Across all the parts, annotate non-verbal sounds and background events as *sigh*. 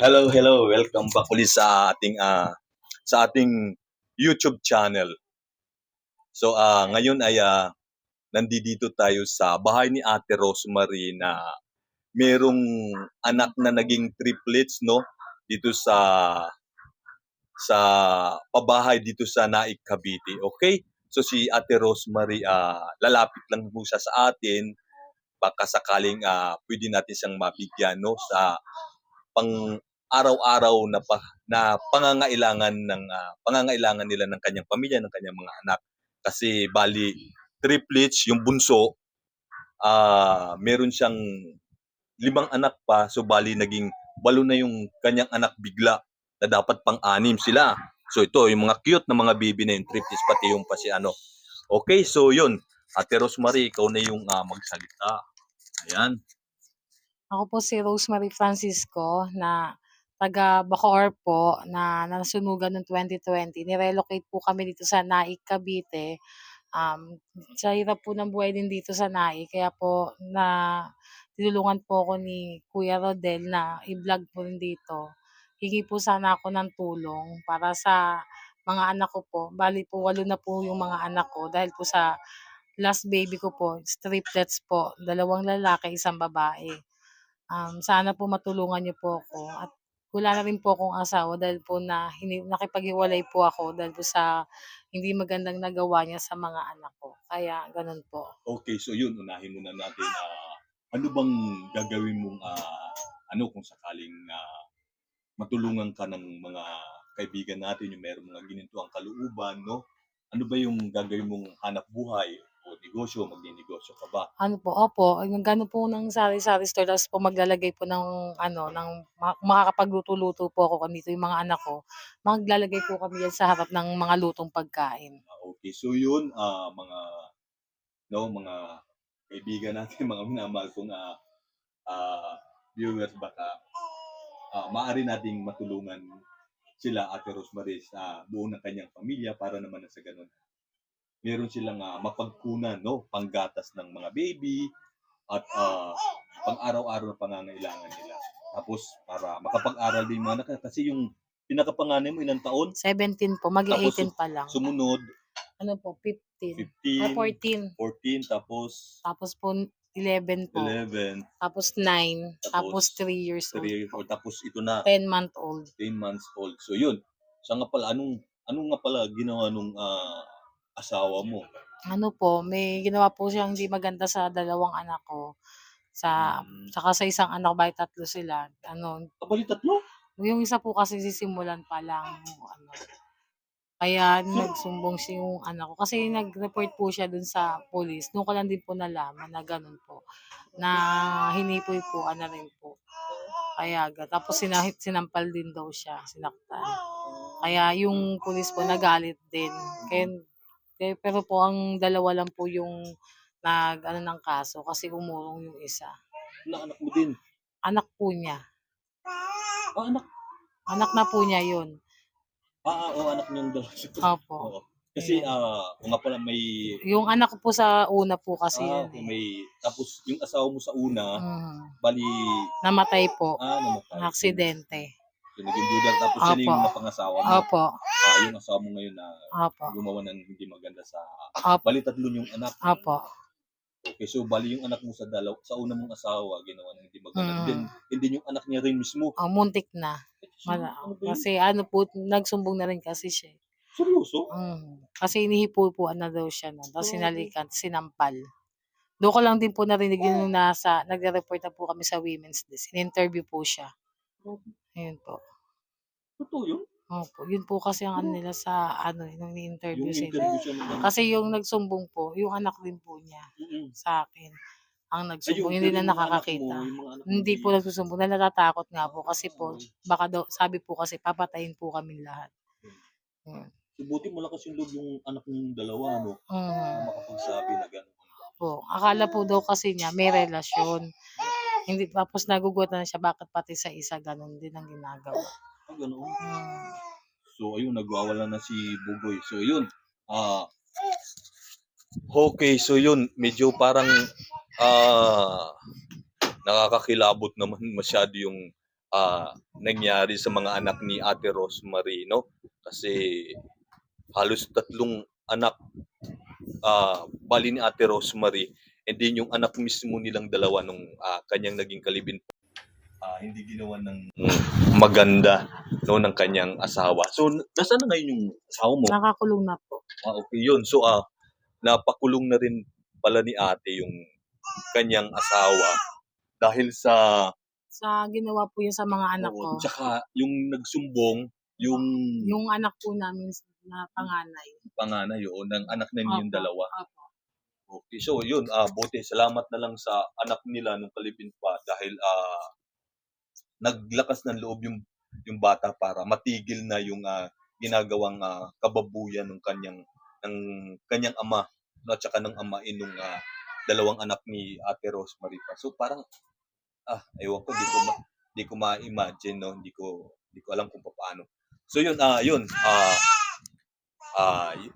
Hello, hello. Welcome back ulit sa ating ah, sa ating YouTube channel. So ah ngayon ay ah, nandito tayo sa bahay ni Ate Rosemary na merong anak na naging triplets no dito sa sa pabahay dito sa Naik Cavite. Okay? So si Ate Rosemary ah, lalapit lang po siya sa atin baka sakaling ah, pwede natin siyang mabigyan no sa pang araw-araw na pa, na pangangailangan ng ah, pangangailangan nila ng kanyang pamilya, ng kanyang mga anak. Kasi bali triplets yung bunso ah meron siyang limang anak pa so bali naging walo na yung kanyang anak bigla na dapat pang-anim sila. So ito yung mga cute na mga baby na yung triplets pati yung pa si ano. Okay, so yun. Ate Rosemary, ikaw na yung ah, magsalita. Ayan. Ako po si Rosemary Francisco na taga Bacoor po na nasunugan noong 2020. Nirelocate po kami dito sa Naik, Cavite. Um, sa hirap po ng buhay din dito sa Naik. Kaya po na tinulungan po ako ni Kuya Rodel na i-vlog po rin dito. Hingi po sana ako ng tulong para sa mga anak ko po. Bali po, walo na po yung mga anak ko dahil po sa last baby ko po, triplets po, dalawang lalaki, isang babae. Um, sana po matulungan niyo po ako at wala na rin po akong asawa dahil po na hini, nakipaghiwalay po ako dahil po sa hindi magandang nagawa niya sa mga anak ko. Kaya ganun po. Okay, so yun, unahin muna natin. ah, ano bang gagawin mong, ah, ano kung sakaling ah, matulungan ka ng mga kaibigan natin yung meron mga gininto ang kalooban, no? Ano ba yung gagawin mong hanap buhay o negosyo, magninegosyo ka ba? Ano po, opo, yung gano'n po ng sari-sari store tapos po maglalagay po ng ano, ng ma makakapagluto-luto po ako dito yung mga anak ko. Maglalagay po kami yan sa harap ng mga lutong pagkain. Ah, okay, so yun, ah, mga, no, mga kaibigan natin, *laughs* mga minamahal kong ah, ah, viewers, baka ah, maaari nating matulungan sila Ate Rosemary sa buo ng kanyang pamilya para naman na sa ganun. Meron silang ah, mapagkunan, no, panggatas ng mga baby at ah, pang araw-araw na pangangailangan nila. Tapos para makapag-aral din mga anak kasi yung pinakapanganay mo ilang taon, 17 po, Tapos mag-18 pa lang. sumunod Ano po, 15. 15, Ah, 14. 14, tapos Tapos po 11 po. 11, Tapos 9. Tapos Tapos 3 years old. 3, or tapos ito na 10 month old. 10 months old. So yun. Siya nga pala anong anong nga pala ginawa nung ah, asawa mo? Ano po, may ginawa po siyang hindi maganda sa dalawang anak ko. Sa Mm. saka sa isang anak, bali tatlo sila. Ano, Kabali tatlo? yung isa po kasi sisimulan pa lang ano. Kaya nagsumbong siya yung anak ko. Kasi nag-report po siya dun sa police. Doon ko lang din po nalaman na ganun po. Na hinipoy po, ano rin po. Kaya ga- tapos sinahit, sinampal din daw siya, sinaktan. Kaya yung police po nagalit din. Kaya, kaya- pero po ang dalawa lang po yung nag ano ng kaso kasi umurong yung isa. Na anak mo din. Anak po niya. Ah, anak. Anak na po niya yun. Ah, ah, oh, anak niyang dalawa. Opo. Oo. Kasi ah, kung nga pala may Yung anak po sa una po kasi ah, yun kung eh. may tapos yung asawa mo sa una, Mm. bali Namatay po. ah namatay. Aksidente. So, naging budal tapos yun yung napangasawa mo. Opo. Ah, yung asawa mo ngayon na Opo. gumawa ng hindi maganda sa Opo. bali tatlo yung anak. Opo. Okay, so bali yung anak mo sa dalaw sa una mong asawa ginawa ng hindi maganda. Mm. Then hindi yung anak niya rin mismo. Ang muntik na. So, Wala. ano ba yun? Kasi ano po, nagsumbong na rin kasi siya. eh. Seryoso? Mm. Kasi inihipo-hipuan na daw siya nun. Tapos sinalikan, sinampal. Doon ko lang din po narinig yung nasa, nagre-report na po kami sa Women's Day. In-interview po siya. Ayun po. Totoo yun? Opo. Yun po kasi ang ano nila sa, ano, nung Yung ni-interview sila. interview siya mo. Kasi yung nagsumbong po, yung anak din po niya Mm-mm. sa akin. Ang Ay, nagsumbong, yung hindi yung na mga anak nakakakita. mo, yung mga anak mo, Hindi po nagsusumbong, na natatakot nga po kasi po, Mm. baka daw, sabi po kasi, papatayin po kami lahat. Mm. So, buti mo lakas yung loob yung anak niyong dalawa, no? Mm. Makapagsabi na gano'n. Po. Akala po daw kasi niya may relasyon. Hindi tapos nagugutan na siya bakit pati sa isa ganun din ang ginagawa. Ah, gano'n. Mm. So, ayun, nagwawala na si Bugoy. So, yun. Ah, okay, so yun, medyo parang ah nakakakilabot naman *laughs* masyado yung ah, nangyari sa mga anak ni Ate Rosemary, no? Kasi halos tatlong anak ah, bali ni Ate Rosemary and then yung anak mismo nilang dalawa nung ah, kanyang naging kalibin ah, hindi ginawa ng maganda no ng kanyang asawa. So nasaan na ngayon yung asawa mo? Nakakulong na po. Ah, okay yun. So ah napakulong na rin pala ni Ate yung kanyang asawa dahil sa Sa ginawa po yun sa mga anak ko. Oo, tsaka yung nagsumbong yung Yung anak po namin na panganay. panganay yun ng anak na yung dalawa. Opo. Okay, so yun, ah buti, salamat na lang sa anak nila nung kalibin pa dahil ah naglakas ng loob yung yung bata para matigil na yung ah, ginagawang ah, kababuyan ng kanyang ng kanyang ama no, at saka ng amain nung ah, dalawang anak ni Ate Rosemary pa. So parang ah ewan ko di ko ma, di ko ma-imagine no, hindi ko hindi ko alam kung paano. So yun ah yun ah ah y-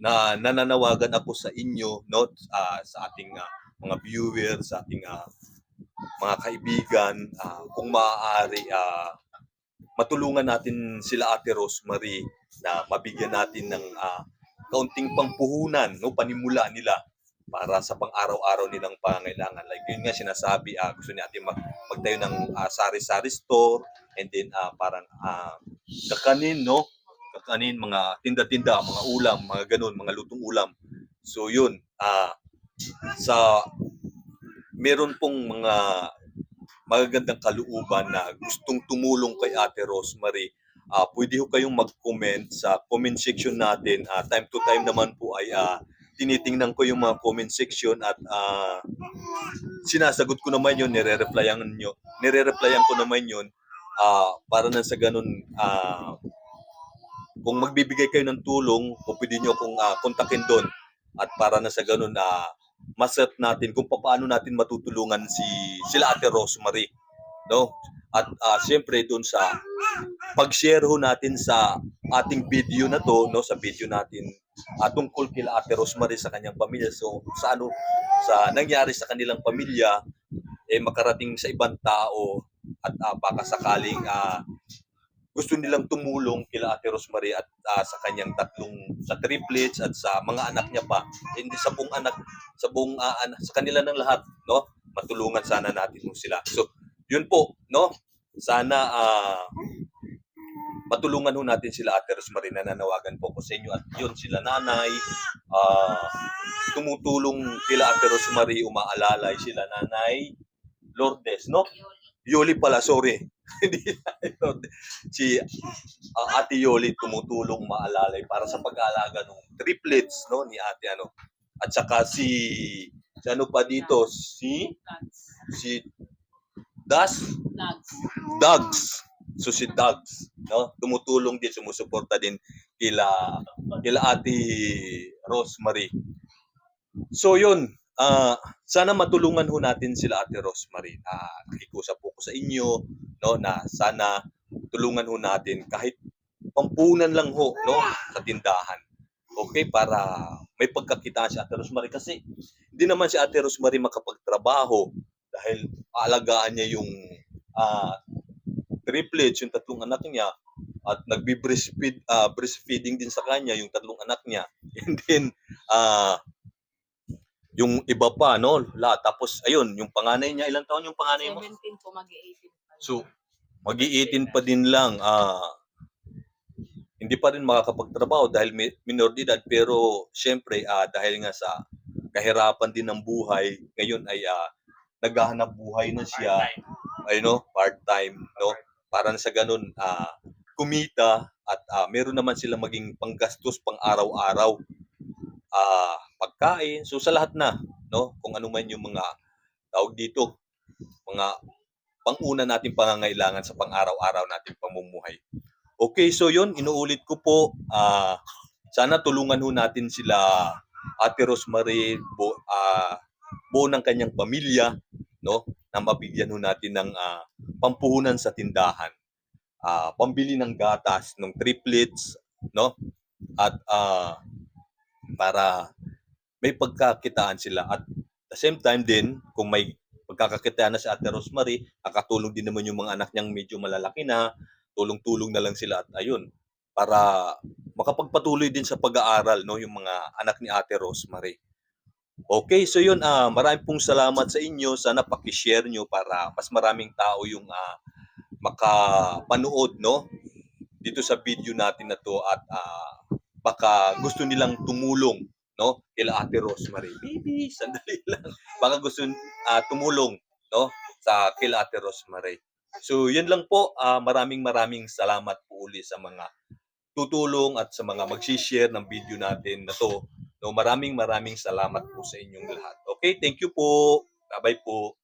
na nananawagan ako sa inyo no ah, sa ating ah, mga viewers, sa ating ah, mga kaibigan ah, kung maaari ah, matulungan natin sila Ate Rosemary na mabigyan natin ng ah, kaunting pampuhunan no panimula nila para sa pang-araw-araw nilang pangangailangan. Like yun nga sinasabi, ah, gusto natin mag magtayo ng ah, sari-sari store and then ah, parang ah, kakanin, no? Kakanin, mga tinda-tinda, mga ulam, mga ganun, mga lutong ulam. So yun, ah, sa meron pong mga magagandang kalooban na gustong tumulong kay Ate Rosemary, ah pwede ho kayong mag-comment sa comment section natin. Ah, time to time naman po ay ah, tinitingnan ko yung mga comment section at ah, sinasagot ko naman yun, nire-replyan nyo, nire-replyan ko naman yun. Ah, para na sa ganun ah, kung magbibigay kayo ng tulong, po pwede nyo akong ah, kontakin doon. At para na sa ganun na maset natin kung paano natin matutulungan si sila Ate Rosemary no? At ah, siyempre doon sa pag-share ho natin sa ating video na to no? Sa video natin uh, tungkol kila Ate Rosemary sa kanyang pamilya. So sa ano sa nangyari sa kanilang pamilya eh makarating sa ibang tao at ah, baka sakaling ah, gusto nilang tumulong kila Ate Rosemary at ah, sa kanyang tatlong sa triplets at sa mga anak niya pa. Hindi sa buong anak sa buong ah, anak sa kanila ng lahat no? Matulungan sana natin mo sila. So yun po no? Sana ah, matulungan ho natin sila Ate Rosemary nananawagan po ko sa inyo. At yun sila nanay ah, tumutulong kila Ate Rosemary umaalalay sila nanay Lourdes no? Yoli pala sorry *laughs* hindi Lourdes. si ah, Ate Yoli tumutulong maalalay para sa pag-aalaga ng triplets no ni Ate ano. At saka si si ano pa dito? Si si Das? Dogs. Dogs. So si Dogs no? Tumutulong din sumusuporta din kila kila Ate Rosemary. So yun ah sana matulungan ho natin sila Ate Rosemary ah nakikusap po ko sa inyo no na sana tulungan ho natin kahit pampunan lang ho no sa tindahan. Okay para may pagkakitaan si Ate Rosemary kasi hindi naman si Ate Rosemary makapagtrabaho dahil aalagaan niya yung ah triplets yung tatlong anak niya at nagbi-breastfeed ah, breastfeeding din sa kanya yung tatlong anak niya. *laughs* And then ah yung iba pa no lahat tapos ayun yung panganay niya ilang taon yung panganay mo 17 po, mag-18 pa. So, magi-18 pa din lang. ah hindi pa rin makakapagtrabaho dahil mi- minor de edad. Pero, syempre, ah dahil nga sa kahirapan din ng buhay, ngayon ay ah naghahanap buhay na siya, ay no, part-time, no? Para na sa ganun, ah kumita at ah, meron naman sila maging panggastos pang araw-araw. ah pagkain, so sa lahat na, no? Kung ano man yung mga tawag dito, mga pang-una nating pangangailangan sa pang-araw-araw nating pamumuhay. Okay, so yun, inuulit ko po, ah sana tulungan ho natin sila Ate Rosemary, bu, ah, buo ng kanyang pamilya, no? Na mabigyan ho natin ng ah, pampuhunan sa tindahan. Ah, pambili ng gatas, ng triplets, no? At ah, para may pagkakitaan sila at the same time din kung may pagkakakitaan na si Ate Rosemary, nakatulong din naman yung mga anak niyang medyo malalaki na, tulong-tulong na lang sila at ayun, para makapagpatuloy din sa pag-aaral no yung mga anak ni Ate Rosemary. Okay, so yun, ah maraming pong salamat sa inyo. Sana paki-share nyo para mas maraming tao yung ah, makapanood no dito sa video natin na to at ah, baka gusto nilang tumulong no kila Ate Rosemary. Baby, sandali lang. Baka gusto ah, tumulong no sa kila Ate Rosemary. So, yun lang po. Ah, maraming maraming salamat po uli sa mga tutulong at sa mga mag-share ng video natin na to. No, maraming maraming salamat po sa inyong lahat. Okay, thank you po. Bye-bye po.